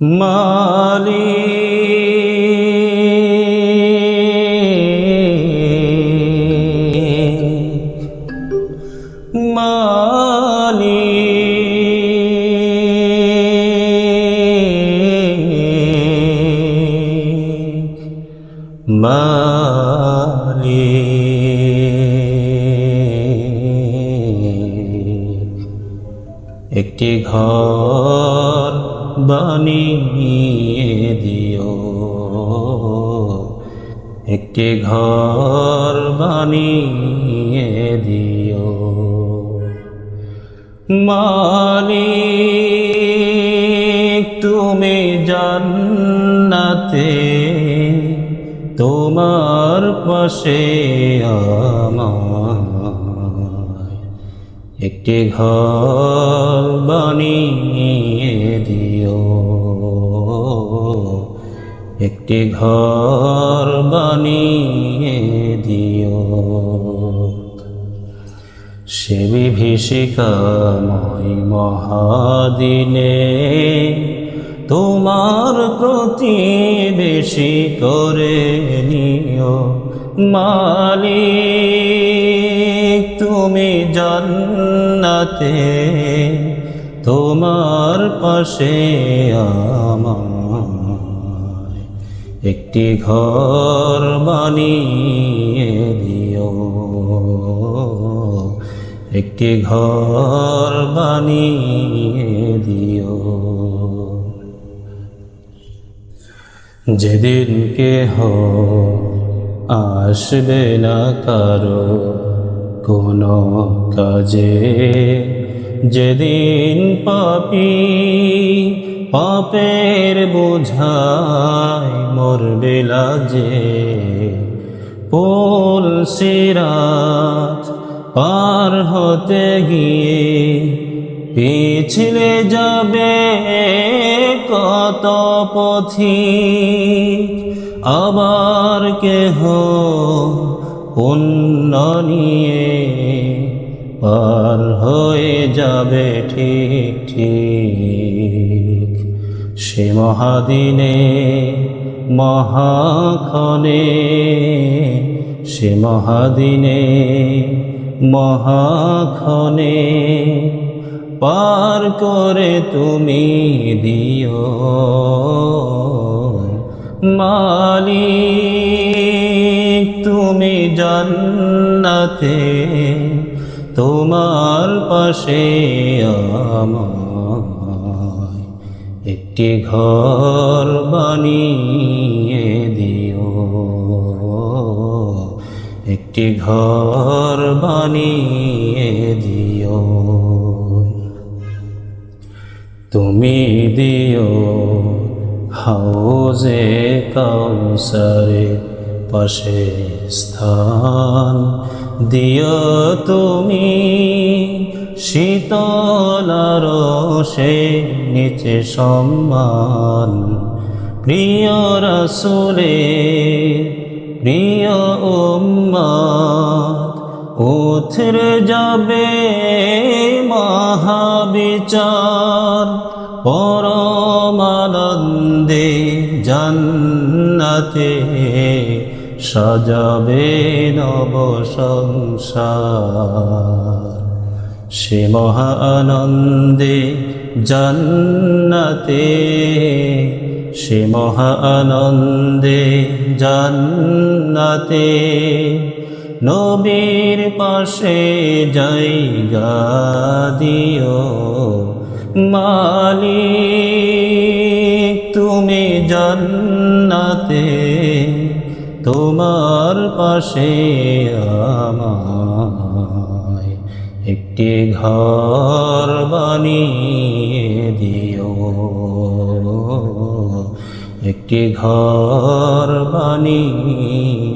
মালিক মালিক মালিক একটি ঘর বানিয়ে দিও। একটি ঘর বানিয়ে দিও। মালিক তুমি জান্নাতে তোমার পাশে একটি ঘর বানিয়ে একটি ঘর বানিয়ে দিও। সে বিভীষিকাময় মহাদিনে তোমার প্রতি বেশি করে নিও। মালিক, তুমি জান্নাতে তোমার পাশে আমায় একটি ঘর বানিয়ে দিও। একটি ঘর বানিয়ে দিও। যেদিন কেহ আসবে না কারও কোনো কাজে যেদিন পাপি পাপের বোঝায় মরবে যে পোল সিরাত পার হতে গিয়ে পিছলে যাবে কত পথি আবার কেহ পুণ্য নিয়ে পার হয়ে যাবে ঠিক ঠিক। সে মহাদিনে, মহাক্ষণে, সে মহাদিনে, মহাক্ষণে পার করে তুমি দিও মালিক। তুমি জান্নাতে তোমার পাশে আমায় একটি ঘর বানিয়ে দিও। একটি ঘর বানিয়ে দিও। তুমি দিও হাউজে কাউসারে পাশে স্থান দিও তুমি। শীতলার সে নিচে সম্মান। প্রিয় রসুলে, প্রিয় উম্মাদ, উথরে যাবে মহাবিচার। পরমানন্দে জান্নাতে সাজাবে নব সংসার। সে মহা আনন্দে জান্নাতে, সে মহা আনন্দে জান্নাতে। নবীর পাশে জায়গা দিও মালিক, তুমি জান্নাতে তোমার পাশে আমায় একটি ঘর বানিয়ে দিও। একটি ঘর বানিয়ে